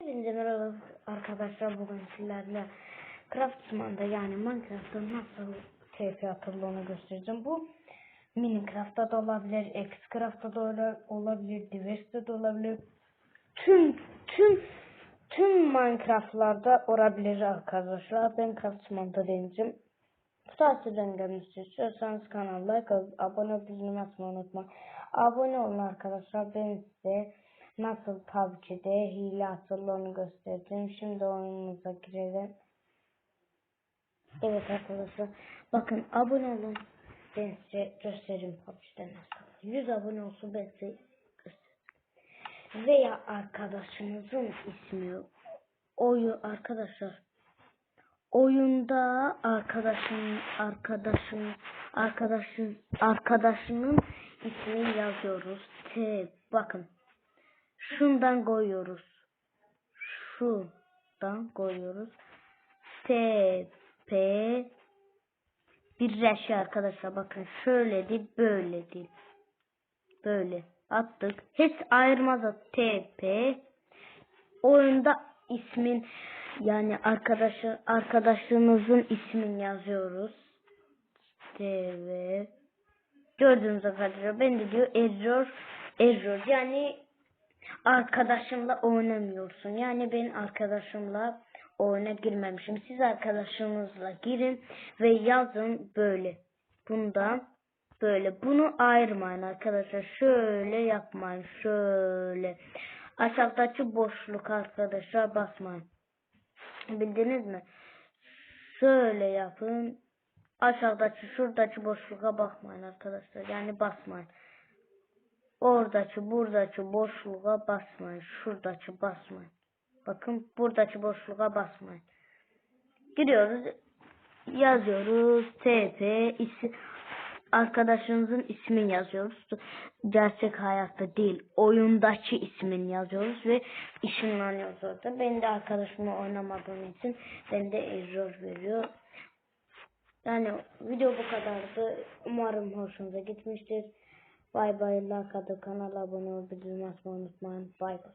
Hepinize merhaba arkadaşlar bugün sizlerle Craftsman'da yani Minecraft'ta nasıl TF atıldığını göstereceğim. Bu Minecraft'ta da olabilir, Xcraft'ta da ola- olabilir, Diverse'de de olabilir. Tüm tüm tüm Minecraft'larda olabilir arkadaşlar. Ben Craftsman'da deneyeceğim. Tatilden gelmişti. İstiyorsanız kanala like abone atmayı unutmayın. Abone olun arkadaşlar. Ben size nasıl PUBG'de hile atıldığını göstereceğim. Şimdi oyunumuza girelim. Evet arkadaşlar. Bakın abone olun. Ben size göstereyim PUBG'de nasıl. 100 abone olsun ben size göstereyim. Veya arkadaşınızın ismi oyu arkadaşlar oyunda arkadaşın arkadaşın arkadaşın arkadaşının ismini yazıyoruz. T bakın. Şundan koyuyoruz. Şuradan koyuyoruz. T P bir reşi arkadaşlar bakın şöyle değil böyle değil. Böyle attık. Hiç ayırmaz T P oyunda ismin yani arkadaşı arkadaşınızın ismini yazıyoruz. TV gördüğünüz arkadaşlar ben de diyor error error yani arkadaşımla oynamıyorsun. Yani ben arkadaşımla oyuna girmemişim. Siz arkadaşınızla girin ve yazın böyle. Bundan böyle. Bunu ayırmayın arkadaşlar. Şöyle yapmayın. Şöyle. Aşağıdaki boşluk arkadaşlar basmayın. Bildiniz mi? Şöyle yapın. Aşağıdaki şuradaki boşluğa bakmayın arkadaşlar. Yani basmayın. Oradaki buradaki boşluğa basmayın. Şuradaki basmayın. Bakın buradaki boşluğa basmayın. Giriyoruz. Yazıyoruz. TP isim arkadaşınızın ismini yazıyoruz. Gerçek hayatta değil, oyundaki ismini yazıyoruz ve ışınlanıyoruz orada. Ben de arkadaşımla oynamadığım için ben de error veriyor. Yani video bu kadardı. Umarım hoşunuza gitmiştir. Bay bay. Like atıp kanala abone olup bildirim açmayı unutmayın. Bay bay.